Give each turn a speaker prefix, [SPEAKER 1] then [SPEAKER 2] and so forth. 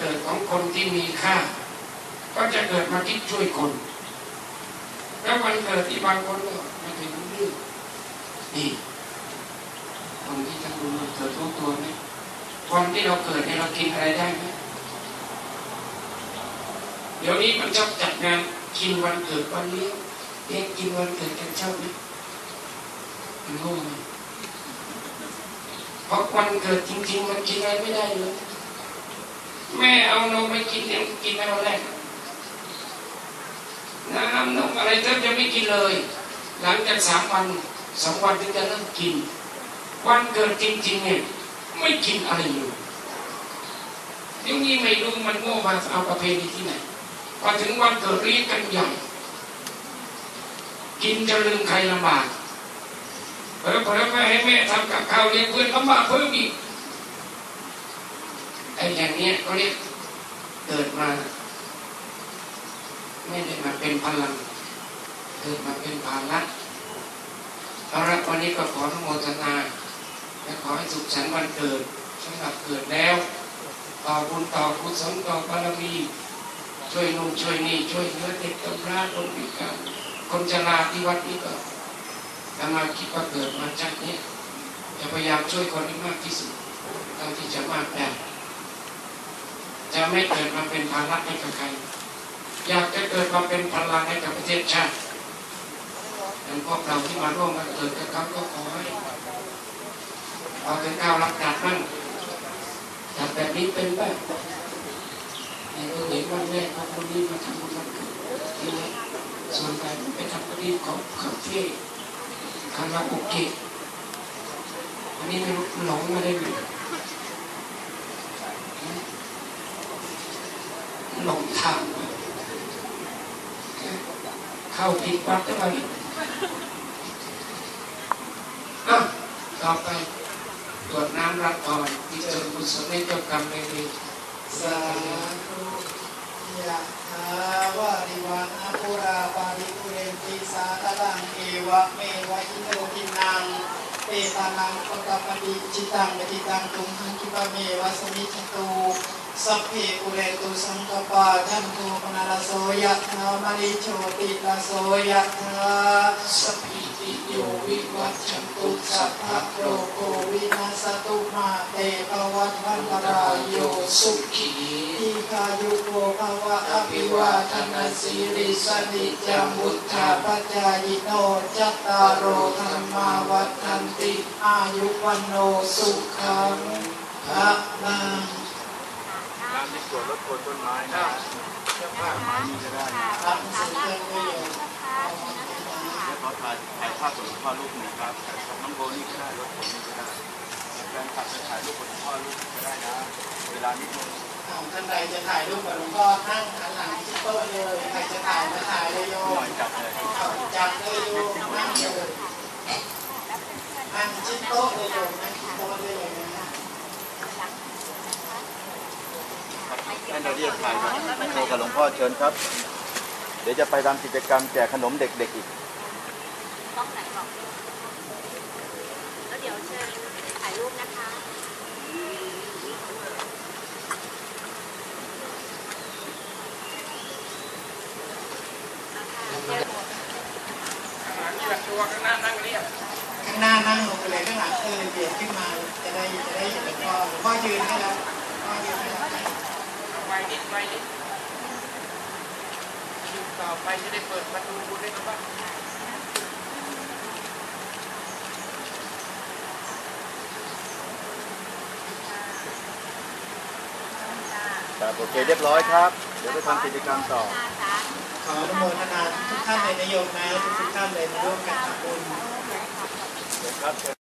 [SPEAKER 1] เกิดของคนที่มีค่า ก็จะเกิดมาคิดช่วยคน แล้ววันเกิดที่บางคนก็ไม่ถึงเรื่องนี่คนที่ทำบุญวันเกิดทุกตัวไหมวันที่เราเกิดเนี่ยเรากินอะไรได้ไหมเดี๋ยวนี้มันชอบจัดงานกินวันเกิดวันเลี้ยงเลี้ยงกินวันเกิดกันชอบไหมมันโง่ไหมเพราะวันเกิดจริงๆมันกินอะไรไม่ได้เลย แม่เอานมไปกินเนี่ยมันกินไม่วันแรกน้ำนมอะไรแทบจะไม่กินเลย หลังจากสามวันสองวันถึงจะเริ่มกิน วันเกิดจริงๆเนี่ยไม่กินอะไรอยู่เดี๋ยวนี้ไม่รู้มันโง่มาเอาประเพณีที่ไหนพอถึงวันเกิดรีกันใหญ่กินจะลืมใครลำบากเผลอเผลอแม่ให้แม่ทำกับข้าวเลี้ยงเพื่อนลำบากเพิ่มอีก ไอ้อย่างเนี้ยเขาเรียกเกิดมา ไม่ได้มาเป็นพลัง เกิดมาเป็นภาระเอาละวันนี้ก็ขออนุโมทนาและขอให้สุขสันต์วันเกิดสำหรับเกิดแล้ว ต่อบุญต่อกุศลต่อบารมีช่วยนุ่นช่วยนี่ช่วยเหลือเด็กกำพร้าคนพิการคนชราที่วัดนี้ก็อามาคิดว่าเกิดมาจากนี้จะพยายามช่วยคนให้มากที่สุดเท่าที่จะมากได้ จะไม่เกิดมาเป็นภาระให้กับใคร อยากจะเกิดมาเป็นพลังให้กับประเทศชาติดังพวกเราที่มาร่วมกันเกิดกับเขาก็ขอให้เอาเป็นก้าวรับดัดมั่งดัดแบบนี้เป็นบ้างในเมื่อเห็นวันแรกของคนนี้มาทำบุญวันเกิดทีนี้ส่วนใหญ่ไปทำบุญที่ของคาเฟ่คาราโอเกะอันนี้ไม่รู้หลงมาได้ไหมลงทางมา เข้าผิดวัดได้ไหมอะต่อไปตรวจน้ำรับพรที่เจริญกุศลในเจ้ากรรมในเวร
[SPEAKER 2] สาธุยะถาวาริวานาปุราปาริปุเรนติสาตลังเอวะเมวะอิโนทินังเปตานังปะกปปฏิจิตังปฏิตังตุมหังคิปะเมวะสมิจตุ สัพเพปุเรตุสังกปาทันโทปนารโสยะธามริโชติลาโสยะธา
[SPEAKER 1] สัพพิติโยวิวัชชันตุ
[SPEAKER 2] ตุ
[SPEAKER 1] สั
[SPEAKER 2] สั
[SPEAKER 1] พ
[SPEAKER 2] พ
[SPEAKER 1] พะ
[SPEAKER 2] พะ
[SPEAKER 1] โร
[SPEAKER 2] โร
[SPEAKER 1] โก
[SPEAKER 2] โกวินาสตุมาเตภวัตวันตรายโย
[SPEAKER 1] สุ
[SPEAKER 2] สุ
[SPEAKER 1] ขี
[SPEAKER 2] ทีคายุโกภวะอภิวาทนาสิริสนิจังวุธาปจายโนจัตตารโอธรรมาวัฏันติอายุวันโนสุขังพระนัง
[SPEAKER 3] ร้านที่สวนรถโคนต้นไม้นะเสื้อผ้าไม้นี่ก็ได้
[SPEAKER 2] ทำสิ่งเนประโยชน์
[SPEAKER 3] แล้วขอถ่ายถ่ายภาพกับหลวงพ่อรูปหนึ่งครับน้องโบนี่ก็ได้รถผมนี่ก็ได้แฟนคลับจะถ่ายรูปกับหลวงพ่อรูปก็ได้นะ เวลานิดนึง
[SPEAKER 2] ของท่านใดจะถ่ายรูปกับหลวงพ่อนั่งหันหลังที่โต๊ะเลยใครจะถ่ายมาถ่ายเลยโย
[SPEAKER 3] หน่อ
[SPEAKER 2] ม
[SPEAKER 3] จับเลย
[SPEAKER 2] จับเลยโยมนั่งเลยนั่งชิดโต๊ะเลยโยมนั่งชิดโต๊ะเลยนะ
[SPEAKER 3] ท่าน เราเรียกถ่ายครับโทรกับหลวงพ่อเชิญครับ เดี๋ยวจะไปทำกิจกรรมแจกขนมเด็กๆอีก
[SPEAKER 4] ต้องไหนบอกแล้วเดี๋ยวเชิญถ่ายรูปนะคะ
[SPEAKER 1] ตัวข้างหน้านั่งเรียบ
[SPEAKER 2] ข้างหน้านั่งลงไปเลยข้างหลังเออเบียดขึ้นมาจะได้จะได้เห็นหลวงพ่อหลวงพ่อยืนให้แล้วหลวงพ่อยืนให้แล้ว
[SPEAKER 1] ไป นิดไปนิดคิวต่อไปจะได้เปิดประตูบุญได้บ้าง
[SPEAKER 3] ครับโอเคเรียบร้อยครับ เดี๋ยวไปทำกิจกรรมต่อ
[SPEAKER 2] ขออนุโมทนาทุกท่านเลยนโยมนะทุกท่านเลยมาร่วมกันทำบุญ
[SPEAKER 3] เดี๋ยวครับ